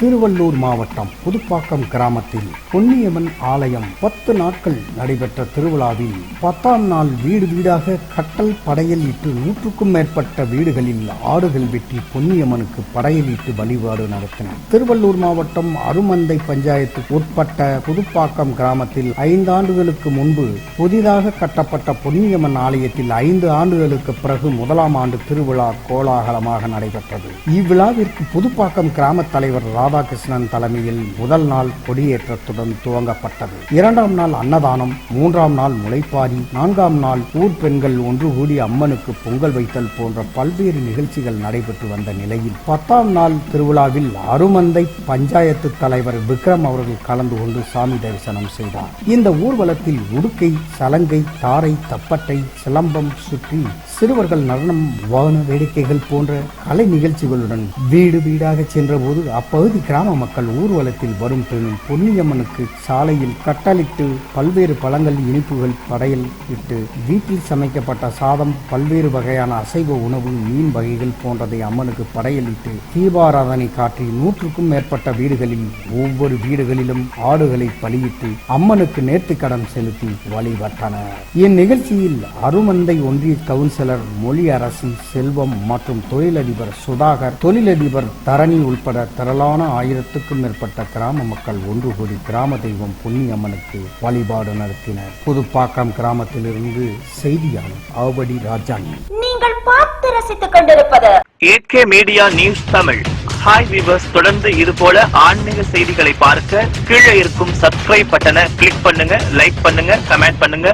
திருவள்ளூர் மாவட்டம் புதுப்பாக்கம் கிராமத்தில் பொன்னியம்மன் ஆலயம் பத்து நாட்கள் நடைபெற்ற திருவிழாவில் பத்தாம் நாள் வீடு வீடாக கட்டல் படையல் இட்டு நூற்றுக்கும் மேற்பட்ட வீடுகளில் ஆடுகள் வெட்டி பொன்னியம்மனுக்கு படையல் இட்டு வழிபாடு நடத்தினர். திருவள்ளூர் மாவட்டம் அருமந்தை பஞ்சாயத்துக்கு உட்பட்ட புதுப்பாக்கம் கிராமத்தில் ஐந்தாண்டுகளுக்கு முன்பு புதிதாக கட்டப்பட்ட பொன்னியம்மன் ஆலயத்தில் ஐந்து ஆண்டுகளுக்கு பிறகு முதலாம் ஆண்டு திருவிழா கோலாகலமாக நடைபெற்றது. இவ்விழாவிற்கு புதுப்பாக்கம் கிராம தலைவர் ராதாகிருஷ்ணன் தலைமையில் முதல் நாள் கொடியேற்றத்துடன் துவங்கப்பட்டது. இரண்டாம் நாள் அன்னதானம் மூன்றாம் நாள் முளைப்பாரி நான்காம் நாள் ஊர் பெண்கள் ஒன்று கூடி அம்மனுக்கு பொங்கல் வைத்தல் போன்ற பல்வேறு நிகழ்ச்சிகள் நடைபெற்று வந்த நிலையில் பத்தாம் நாள் திருவிழாவில் அருமந்தை பஞ்சாயத்து தலைவர் விக்ரம் அவர்கள் கலந்து கொண்டு சாமி தரிசனம் செய்தார். இந்த ஊர்வலத்தில் உடுக்கை சலங்கை தாரை தப்பட்டை சிலம்பம் சுற்றி சிறுவர்கள் நடனம் வான வேடிக்கைகள் போன்ற கலை நிகழ்ச்சிகளுடன் வீடு வீடாக சென்றபோது அப்பகுதி கிராம மக்கள் ஊர்வலத்தில் வரும் பெண்ணும் பொன்னியம்மனுக்கு சாலையில் கட்டளிட்டு பல்வேறு பழங்கள் இனிப்புகள் படையல் இட்டு வீட்டில் சமைக்கப்பட்ட சாதம் பல்வேறு வகையான அசைவ உணவு மீன் வகைகள் போன்றதை அம்மனுக்கு படையலிட்டு தீபாராதனை காட்டி நூற்றுக்கும் மேற்பட்ட வீடுகளில் ஒவ்வொரு வீடுகளிலும் ஆடுகளை பலியிட்டு அம்மனுக்கு நேர்த்திக்கடன் செலுத்தி வழிபட்டனர். இந்நிகழ்ச்சியில் அருமந்தை ஒன்றிய கவுன்சில் கவுன்சிலர் மொழி அரசி செல்வம் மற்றும் தொழிலதிபர் சுதாகர் தொழிலதிபர் தரணி உள்பட திரளான ஆயிரத்துக்கும் மேற்பட்ட கிராம மக்கள் ஒன்று கூடி கிராம தெய்வம் பொன்னியம்மனுக்கு வழிபாடு நடத்தினர். புதுப்பாக்கம் கிராமத்திலிருந்து செய்தியாளர் ஆவடி ராஜாணி நீங்கள் பார்த்து ரசித்துக் கொண்டிருப்பது AK media news Tamil hi viewers தொடர்ந்து இது போல ஆன்மீக செய்திகளை பார்க்க கீழே இருக்கும் சப்ஸ்கிரைப் பட்டனை கிளிக் பண்ணுங்க லைக் பண்ணுங்க கமெண்ட் பண்ணுங்க.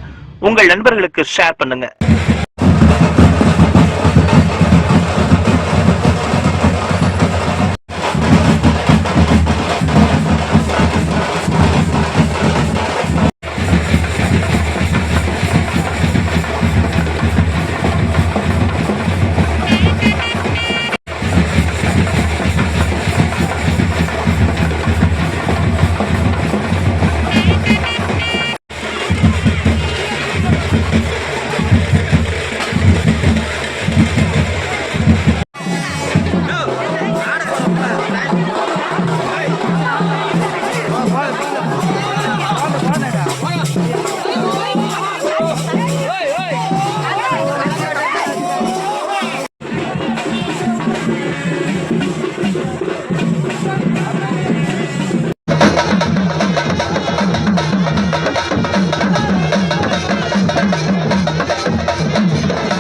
உங்கள் நண்பர்களுக்கு ஷேர் பண்ணுங்க.